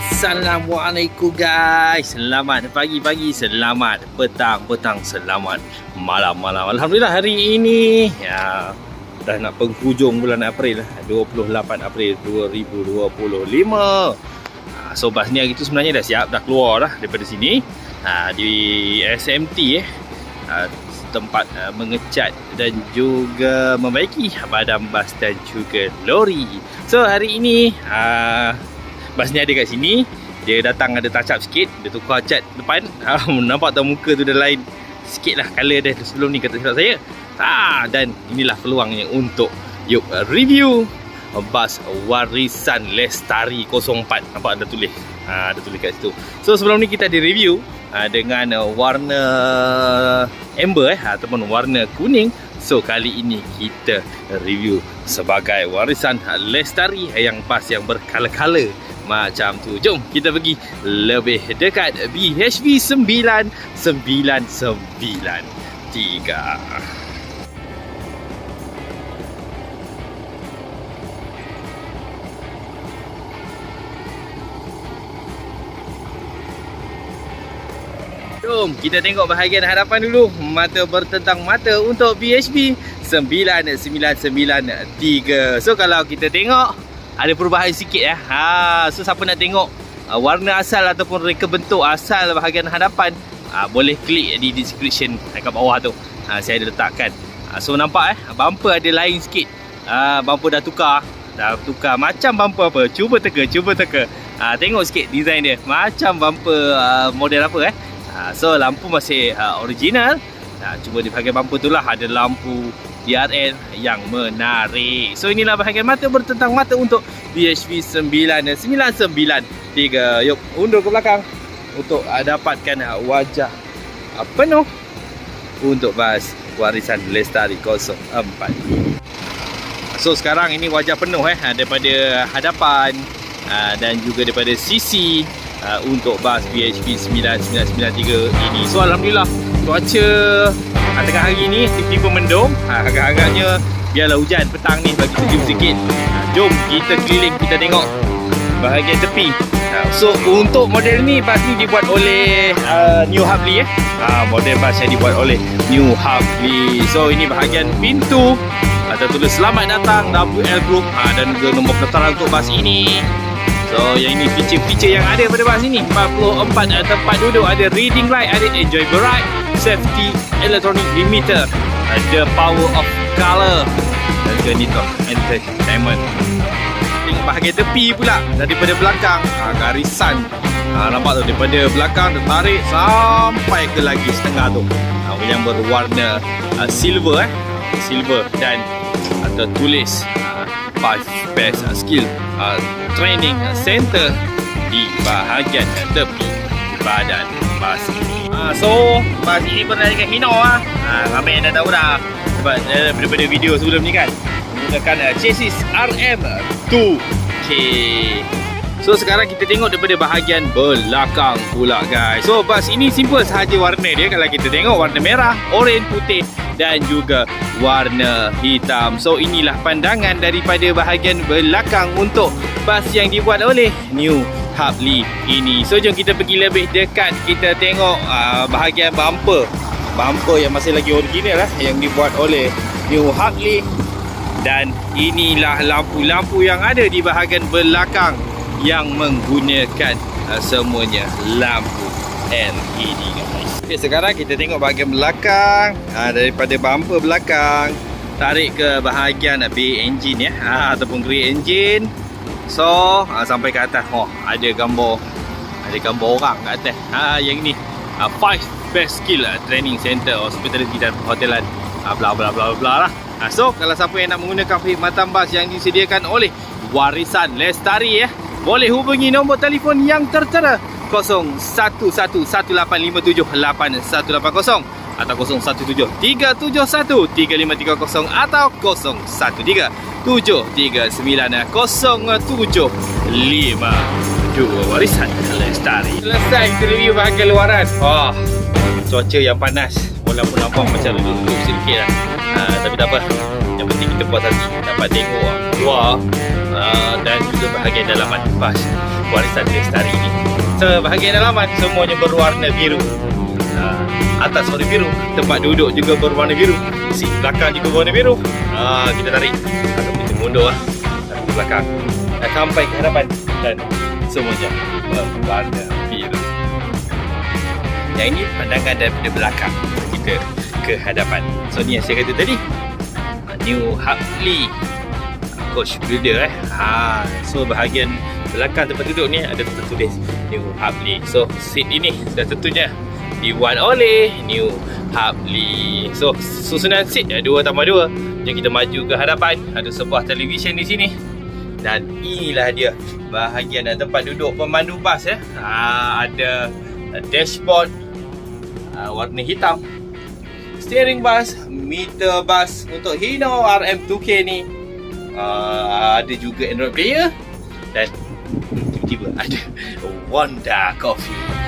Assalamualaikum guys. Selamat pagi-pagi Selamat petang-petang Selamat malam-malam Alhamdulillah hari ini ya, Dah nak penghujung bulan April 28 April 2025 ha, So bas hari tu sebenarnya dah siap Dah keluar dah daripada sini. Ha, Di SMT eh. Ha, tempat mengecat dan juga membaiki badan bas dan juga lori. So hari ini bas ni ada kat sini. Dia datang ada touch up sikit, dia tukar cat depan. Uh, nampak tak muka tu dah lain sikit lah colour dia sebelum ni kata silap saya. Ha, dan inilah peluangnya untuk yuk review bas warisan Lestari 04 nampak ada tulis ha, ada tulis kat situ so sebelum ni kita ada review ha, dengan uh, warna amber eh ataupun warna kuning so kali ini kita review sebagai warisan Lestari yang bas yang berkala-kala macam tu. Jom kita pergi lebih dekat BHV 9993 Jom kita tengok bahagian hadapan dulu. Mata bertentang mata untuk BHB 9993 So kalau kita tengok Ada perubahan sikit ya. ha, So siapa nak tengok uh, Warna asal ataupun reka bentuk asal bahagian hadapan uh, Boleh klik di description kat bawah tu. Ha, Saya ada letakkan. Uh, So nampak eh Bumper ada lain sikit. Uh, Bumper dah tukar. Dah tukar macam bumper apa Cuba teka Cuba teka. Uh, Tengok sikit design dia. Macam bumper uh, model apa eh. Ha, so lampu masih uh, original. Ha, cuma di bahagian bumper tu lah. Ada lampu DRL yang menarik. So inilah bahagian mata bertentang mata untuk BHV 9993. Yuk undur ke belakang untuk uh, dapatkan uh, wajah uh, penuh untuk bas warisan Lestari 04. So sekarang ini wajah penuh eh daripada hadapan dan juga daripada sisi untuk bas BHP 9993 ini. So alhamdulillah cuaca tengah hari ni tiba-tiba mendung. Agak-agaknya biarlah hujan petang ni bagi sejuk sikit. Jom kita keliling kita tengok bahagian tepi. So untuk model ni bas ni dibuat oleh uh, New Harley eh. Uh, model bas yang dibuat oleh New Harley. So ini bahagian pintu ada tulis selamat datang WL Group ha, dan juga nombor keterangan untuk bas ini So yang ini feature-feature yang ada pada bas ini 44 tempat duduk Ada reading light Ada enjoyable ride Safety electronic limiter Ada power of color Juga nito entertainment. Tengok bahagian tepi pula Daripada belakang. Ha, Garisan. Ha, Nampak tu daripada belakang Tertarik sampai ke lagi setengah tu. Ha, Yang berwarna uh, silver eh. Silver dan Ada tulis uh, best uh, skill uh, training center di bahagian tepi badan bas ini. So, bas ini pernah dengan Hino ah. Ha, ramai yang dah tahu dah sebab uh, daripada video sebelum ni kan menggunakan uh, chassis RM2K. So sekarang kita tengok daripada bahagian belakang pula guys. So bas ini simple sahaja warna dia kalau kita tengok warna merah, oranye, putih dan juga warna hitam. So inilah pandangan daripada bahagian belakang untuk bas yang dibuat oleh New Harley ini. So jom kita pergi lebih dekat kita tengok uh, bahagian bumper. Bumper yang masih lagi original lah yang dibuat oleh New Harley dan inilah lampu-lampu yang ada di bahagian belakang yang menggunakan uh, semuanya lampu LED guys. Okay, sekarang kita tengok bahagian belakang uh, daripada bumper belakang tarik ke bahagian B engine ya uh, ataupun grey engine. So uh, sampai ke atas oh ada gambar ada gambar orang kat atas. Ha uh, yang ni uh, five best skill uh, training center hospitality dan hotelan uh, bla bla bla bla lah. Uh, so kalau siapa yang nak menggunakan perkhidmatan bas yang disediakan oleh Warisan Lestari ya eh, boleh hubungi nombor telefon yang tertera 011185788180 atau 0173713530 atau 0173390752 warisan Lestari. Selesai kita review bahagian luaran. Wah, cuaca yang panas. Walaupun nampak macam duduk-duduk sedikit lah. Uh, tapi tak apa. Yang penting kita puas hati dapat tengok luar uh, dan juga bahagian dalaman bas warisan Lestari ini. So bahagian dalaman semuanya berwarna biru. Uh, atas warna biru, tempat duduk juga berwarna biru, seat belakang juga berwarna biru. Uh, kita tarik atau kita mundur lah tarik ke belakang dan sampai ke hadapan dan semuanya berwarna biru. Yang ini pandangan daripada belakang kita ke hadapan. So ni yang saya kata tadi. New Hartley Coach Builder eh. Ha, so bahagian belakang tempat duduk ni ada tertulis New Hartley. So seat ini sudah tentunya dibuat oleh New Hartley. So susunan seat ya, dua tambah dua. Jom kita maju ke hadapan. Ada sebuah televisyen di sini. Dan inilah dia bahagian dan tempat duduk pemandu bas ya. Ha, ada dashboard uh, warna hitam steering bus meter bus untuk Hino RM2K ni uh, ada juga Android player dan tiba-tiba ada Wanda Coffee